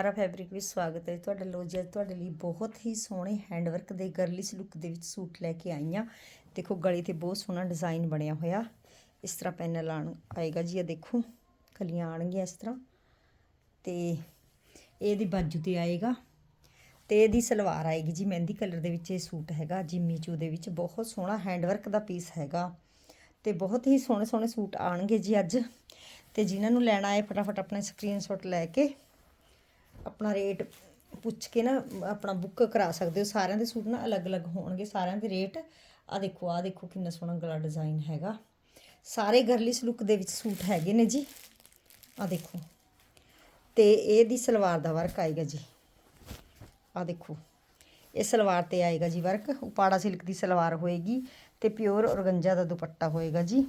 ਸਾਰਾ ਫੈਬਰਿਕ ਵਿੱਚ ਸਵਾਗਤ ਹੈ ਤੁਹਾਡਾ। ਲੋ ਜੀ, ਅੱਜ ਤੁਹਾਡੇ ਲਈ ਬਹੁਤ ਹੀ ਸੋਹਣੇ ਹੈਂਡਵਰਕ ਦੇ ਗਰਲਿਸ਼ ਲੁੱਕ ਦੇ ਵਿੱਚ ਸੂਟ ਲੈ ਕੇ ਆਈ ਹਾਂ। ਦੇਖੋ, ਗਲੇ ਤੇ ਬਹੁਤ ਸੋਹਣਾ ਡਿਜ਼ਾਈਨ ਬਣਿਆ ਹੋਇਆ। ਇਸ ਤਰ੍ਹਾਂ ਪੈਨਲ ਆਣ ਆਏਗਾ ਜੀ, ਇਹ ਦੇਖੋ, ਕਲੀਆਂ ਆਣਗੀਆਂ ਇਸ ਤਰ੍ਹਾਂ। ਤੇ ਇਹਦੀ ਬਾਜੂ ਤੇ ਆਏਗਾ ਤੇ ਇਹਦੀ ਸਲਵਾਰ ਆਏਗੀ ਜੀ, ਮਹਿੰਦੀ ਕਲਰ ਦੇ ਵਿੱਚ ਇਹ ਸੂਟ ਹੈਗਾ। ਜਿੰਮੀ ਚੂ ਦੇ ਵਿੱਚ ਬਹੁਤ ਸੋਹਣਾ ਹੈਂਡਵਰਕ ਦਾ ਪੀਸ ਹੈਗਾ। ਤੇ ਬਹੁਤ ਹੀ ਸੋਹਣੇ ਸੋਹਣੇ ਸੂਟ ਆਣਗੇ ਜੀ ਅੱਜ। ਤੇ ਜਿਨ੍ਹਾਂ ਨੂੰ ਲੈਣਾ ਹੈ, ਫਟਾਫਟ ਆਪਣੇ ਸਕਰੀਨਸ਼ਾਟ ਲੈ ਕੇ ਆਪਣਾ ਰੇਟ ਪੁੱਛ ਕੇ ਨਾ, ਆਪਣਾ ਬੁੱਕ ਕਰਾ ਸਕਦੇ ਹੋ। ਸਾਰਿਆਂ ਦੇ ਸੂਟ ਨਾ ਅਲੱਗ-ਅਲੱਗ ਹੋਣਗੇ। ਸਾਰਿਆਂ ਦੇ ਰੇਟ ਆ ਦੇਖੋ ਆ ਦੇਖੋ ਕਿੰਨਾ ਸੋਹਣਾ ਗਲਾ ਡਿਜ਼ਾਈਨ ਹੈਗਾ। ਸਾਰੇ ਗਰਲਿਸ਼ ਲੁੱਕ ਦੇ ਵਿੱਚ ਸੂਟ ਹੈਗੇ ਨੇ ਜੀ। ਆ ਦੇਖੋ। ਤੇ ਇਹਦੀ ਸਲਵਾਰ ਦਾ ਵਰਕ ਆਏਗਾ ਜੀ। ਆ ਦੇਖੋ। ਇਹ ਸਲਵਾਰ ਤੇ ਆਏਗਾ ਜੀ ਵਰਕ ਉਪਾੜਾ ਸਿਲਕ ਦੀ ਸਲਵਾਰ ਹੋਏਗੀ ਤੇ ਪਿਓਰ ਔਰਗੰਜਾ ਦਾ ਦੁਪੱਟਾ ਹੋਏਗਾ ਜੀ।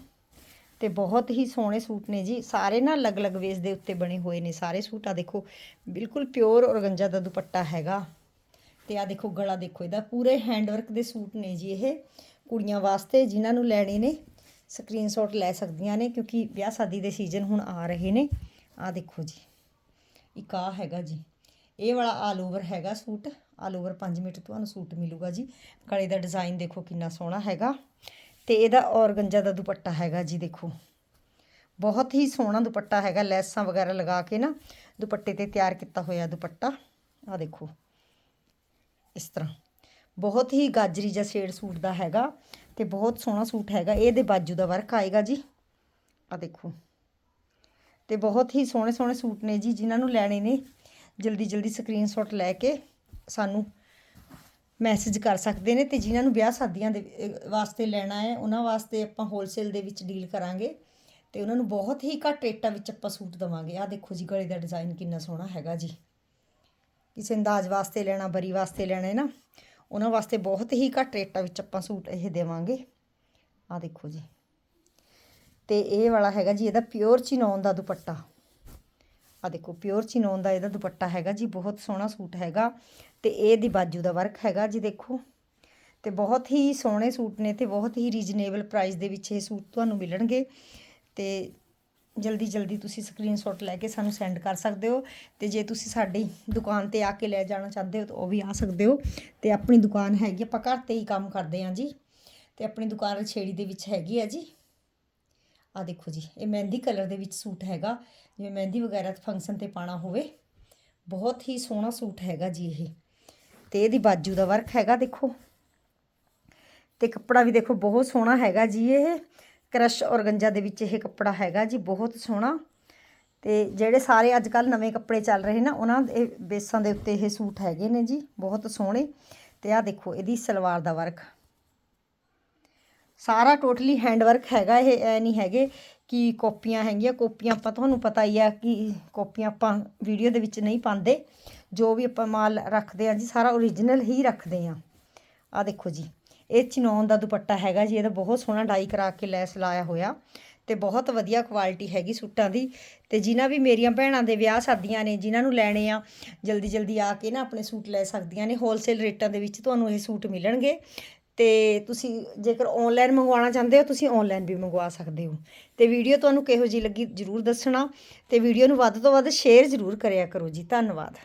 ਤੇ ਬਹੁਤ ਹੀ ਸੋਹਣੇ ਸੂਟ ਨੇ ਜੀ। ਸਾਰੇ ਨਾ ਅਲੱਗ-ਅਲੱਗ ਵੇਸ ਦੇ ਉੱਤੇ ਬਣੇ ਹੋਏ ਨੇ ਸਾਰੇ ਸੂਟ। ਆ ਦੇਖੋ, ਬਿਲਕੁਲ ਪਿਓਰ ਔਰਗੰਜਾ ਦਾ ਦੁਪੱਟਾ ਹੈਗਾ। ਤੇ ਆ ਦੇਖੋ ਗਲਾ ਦੇਖੋ, ਇਹਦਾ ਪੂਰੇ ਹੈਂਡਵਰਕ ਦੇ ਸੂਟ ਨੇ ਜੀ ਇਹ ਕੁੜੀਆਂ ਵਾਸਤੇ, ਜਿਨ੍ਹਾਂ ਨੂੰ ਲੈਣੇ ਨੇ ਸਕਰੀਨਸ਼ਾਟ ਲੈ ਸਕਦੀਆਂ ਨੇ, ਕਿਉਂਕਿ ਵਿਆਹ ਸ਼ਾਦੀ ਦੇ ਸੀਜ਼ਨ ਹੁਣ ਆ ਰਹੇ ਨੇ। ਆ ਦੇਖੋ ਜੀ, ਇੱਕ ਆ ਹੈਗਾ ਜੀ। ਇਹ ਵਾਲਾ ਆਲ ਓਵਰ ਹੈਗਾ ਸੂਟ। ਆਲ ਓਵਰ 5 ਮੀਟਰ ਤੁਹਾਨੂੰ ਸੂਟ ਮਿਲੂਗਾ ਜੀ। ਗਲੇ ਦਾ ਡਿਜ਼ਾਈਨ ਦੇਖੋ ਕਿੰਨਾ ਸੋਹਣਾ ਹੈਗਾ। ਤੇ ਇਹਦਾ ਔਰਗੰਜਾ ਦਾ ਦੁਪੱਟਾ ਹੈਗਾ ਜੀ ਦੇਖੋ। ਬਹੁਤ ਹੀ ਸੋਹਣਾ ਦੁਪੱਟਾ ਹੈਗਾ, ਲੈਸਾਂ ਵਗੈਰਾ ਲਗਾ ਕੇ ਨਾ ਦੁਪੱਟੇ ਤੇ ਤਿਆਰ ਕੀਤਾ ਹੋਇਆ ਦੁਪੱਟਾ। ਆ ਦੇਖੋ, ਇਸ ਤਰ੍ਹਾਂ। ਬਹੁਤ ਹੀ ਗਾਜਰੀ ਜਿਹਾ ਸ਼ੇਡ ਸੂਟ ਦਾ ਹੈਗਾ ਤੇ ਬਹੁਤ ਸੋਹਣਾ ਸੂਟ ਹੈਗਾ। ਇਹਦੇ ਬਾਜੂ ਦਾ ਵਰਕ ਆਏਗਾ ਜੀ। ਆ ਦੇਖੋ। ਤੇ ਬਹੁਤ ਹੀ ਸੋਹਣੇ ਸੋਹਣੇ ਸੂਟ ਨੇ ਜੀ, ਜਿਨ੍ਹਾਂ ਨੂੰ ਲੈਣੇ ਨੇ। ਜਲਦੀ ਜਲਦੀ ਸਕਰੀਨਸ਼ਾਟ ਲੈ ਕੇ ਸਾਨੂੰ ਮੈਸੇਜ ਕਰ ਸਕਦੇ ਨੇ ਅਤੇ ਜਿਨ੍ਹਾਂ ਨੂੰ ਵਿਆਹ ਸ਼ਾਦੀਆਂ ਦੇ ਵਾਸਤੇ ਲੈਣਾ ਹੈ, ਉਹਨਾਂ ਵਾਸਤੇ ਆਪਾਂ ਹੋਲਸੇਲ ਦੇ ਵਿੱਚ ਡੀਲ ਕਰਾਂਗੇ ਅਤੇ ਉਹਨਾਂ ਨੂੰ ਬਹੁਤ ਹੀ ਘੱਟ ਰੇਟਾਂ ਵਿੱਚ ਆਪਾਂ ਸੂਟ ਦੇਵਾਂਗੇ। ਆਹ ਦੇਖੋ ਜੀ, ਗਲੇ ਦਾ ਡਿਜ਼ਾਈਨ ਕਿੰਨਾ ਸੋਹਣਾ ਹੈਗਾ ਜੀ। ਕਿਸੇ ਅੰਦਾਜ਼ ਵਾਸਤੇ ਲੈਣਾ, ਬਰੀ ਵਾਸਤੇ ਲੈਣਾ ਹੈ ਨਾ, ਉਹਨਾਂ ਵਾਸਤੇ ਬਹੁਤ ਹੀ ਘੱਟ ਰੇਟਾਂ ਵਿੱਚ ਆਪਾਂ ਸੂਟ ਇਹ ਦੇਵਾਂਗੇ। ਆਹ ਦੇਖੋ ਜੀ। ਤੇ ਇਹ ਵਾਲਾ ਹੈਗਾ ਜੀ, ਇਹਦਾ ਪਿਓਰ ਚਿਨੌਨ ਦਾ ਦੁਪੱਟਾ। ਆ ਦੇਖੋ ਪਿਓਰ ਚਿਨੋਨ ਦਾ ਇਹਦਾ ਦੁਪੱਟਾ ਹੈਗਾ ਜੀ, ਬਹੁਤ ਸੋਹਣਾ ਸੂਟ ਹੈਗਾ ਤੇ ਇਹਦੀ ਬਾਜੂ ਦਾ ਵਰਕ ਹੈਗਾ ਜੀ ਦੇਖੋ। ਤੇ ਬਹੁਤ ਹੀ ਸੋਹਣੇ ਸੂਟ ਨੇ ਤੇ ਬਹੁਤ ਹੀ ਰੀਜ਼ਨੇਬਲ ਪ੍ਰਾਈਸ ਦੇ ਵਿੱਚ ਇਹ ਸੂਟ ਤੁਹਾਨੂੰ ਮਿਲਣਗੇ ਤੇ ਜਲਦੀ ਜਲਦੀ ਤੁਸੀਂ ਸਕਰੀਨਸ਼ਾਟ ਲੈ ਕੇ ਸਾਨੂੰ ਸੈਂਡ ਕਰ ਸਕਦੇ ਹੋ ਤੇ ਜੇ ਤੁਸੀਂ ਸਾਡੀ ਦੁਕਾਨ ਤੇ ਆ ਕੇ ਲੈ ਜਾਣਾ ਚਾਹੁੰਦੇ ਹੋ ਤਾਂ ਉਹ ਵੀ ਆ ਸਕਦੇ ਹੋ ਤੇ ਆਪਣੀ ਦੁਕਾਨ ਹੈਗੀ, ਆਪਾਂ ਘਰ ਤੇ ਹੀ ਕੰਮ ਕਰਦੇ ਹਾਂ ਜੀ ਤੇ ਆਪਣੀ ਦੁਕਾਨ ਛੇੜੀ ਦੇ ਵਿੱਚ ਹੈਗੀ ਆ ਜੀ। ਆ ਦੇਖੋ ਜੀ, ਇਹ ਮਹਿੰਦੀ ਕਲਰ ਦੇ ਵਿੱਚ ਸੂਟ ਹੈਗਾ। ਜਿਵੇਂ ਮਹਿੰਦੀ ਵਗੈਰਾ ਫੰਕਸ਼ਨ ਤੇ ਪਾਣਾ ਹੋਵੇ, ਬਹੁਤ ਹੀ ਸੋਹਣਾ ਸੂਟ ਹੈਗਾ ਜੀ ਇਹ। ਤੇ ਇਹਦੀ ਬਾਜੂ ਦਾ ਵਰਕ ਹੈਗਾ ਦੇਖੋ। ਤੇ ਕੱਪੜਾ ਵੀ ਦੇਖੋ, ਬਹੁਤ ਸੋਹਣਾ ਹੈਗਾ ਜੀ ਇਹ। ਕ੍ਰਸ਼ ਔਰਗੰਜਾ ਦੇ ਵਿੱਚ ਇਹ ਕੱਪੜਾ ਹੈਗਾ ਜੀ, ਬਹੁਤ ਸੋਹਣਾ। ਤੇ ਜਿਹੜੇ ਸਾਰੇ ਅੱਜ ਕੱਲ ਨਵੇਂ ਕੱਪੜੇ ਚੱਲ ਰਹੇ ਨਾ, ਉਹਨਾਂ ਦੇ ਬੇਸਾਂ ਦੇ ਉੱਤੇ ਇਹ ਸੂਟ ਹੈਗੇ ਨੇ ਜੀ, ਬਹੁਤ ਸੋਹਣੇ। ਤੇ ਆਹ ਦੇਖੋ, ਇਹਦੀ ਸਲਵਾਰ ਦਾ ਵਰਕ ਸਾਰਾ ਟੋਟਲੀ ਹੈਂਡਵਰਕ ਹੈਗਾ ਇਹ ਐ ਨਹੀਂ ਹੈਗੇ ਕਿ ਕਾਪੀਆਂ ਹੈਗੀਆਂ, ਕਾਪੀਆਂ ਆਪਾਂ, ਤੁਹਾਨੂੰ ਪਤਾ ਹੀ ਆ ਕਿ ਕਾਪੀਆਂ ਆਪਾਂ ਵੀਡੀਓ ਦੇ ਵਿੱਚ ਨਹੀਂ ਪਾਉਂਦੇ। ਜੋ ਵੀ ਆਪਾਂ ਮਾਲ ਰੱਖਦੇ ਆ ਜੀ, ਸਾਰਾ ਓਰੀਜਨਲ ਹੀ ਰੱਖਦੇ ਆ। ਆ ਦੇਖੋ ਜੀ, ਇਹ ਚਿਨੌਨ ਦਾ ਦੁਪੱਟਾ ਹੈਗਾ ਜੀ, ਇਹਦਾ ਬਹੁਤ ਸੋਹਣਾ ਡਾਈ ਕਰਾ ਕੇ ਲੈਸ ਲਾਇਆ ਹੋਇਆ ਤੇ ਬਹੁਤ ਵਧੀਆ ਕੁਆਲਿਟੀ ਹੈਗੀ ਸੂਟਾਂ ਦੀ ਤੇ ਜਿਨ੍ਹਾਂ ਵੀ ਮੇਰੀਆਂ ਭੈਣਾਂ ਦੇ ਵਿਆਹ ਸ਼ਾਦੀਆਂ ਨੇ, ਜਿਨ੍ਹਾਂ ਨੂੰ ਲੈਣੇ ਆ ਜਲਦੀ ਜਲਦੀ ਆ ਕੇ ਨਾ ਆਪਣੇ ਸੂਟ ਲੈ ਸਕਦੀਆਂ ਨੇ। ਹੋਲਸੇਲ ਰੇਟਾਂ ਦੇ ਵਿੱਚ ਤੁਹਾਨੂੰ ਇਹ ਸੂਟ ਮਿਲਣਗੇ। ਅਤੇ ਤੁਸੀਂ ਜੇਕਰ ਔਨਲਾਈਨ ਮੰਗਵਾਉਣਾ ਚਾਹੁੰਦੇ ਹੋ, ਤੁਸੀਂ ਔਨਲਾਈਨ ਵੀ ਮੰਗਵਾ ਸਕਦੇ ਹੋ। ਅਤੇ ਵੀਡੀਓ ਤੁਹਾਨੂੰ ਕਿਹੋ ਜਿਹੀ ਲੱਗੀ ਜਰੂਰ ਦੱਸਣਾ ਅਤੇ ਵੀਡੀਓ ਨੂੰ ਵੱਧ ਤੋਂ ਵੱਧ ਸ਼ੇਅਰ ਜਰੂਰ ਕਰਿਆ ਕਰੋ ਜੀ। ਧੰਨਵਾਦ।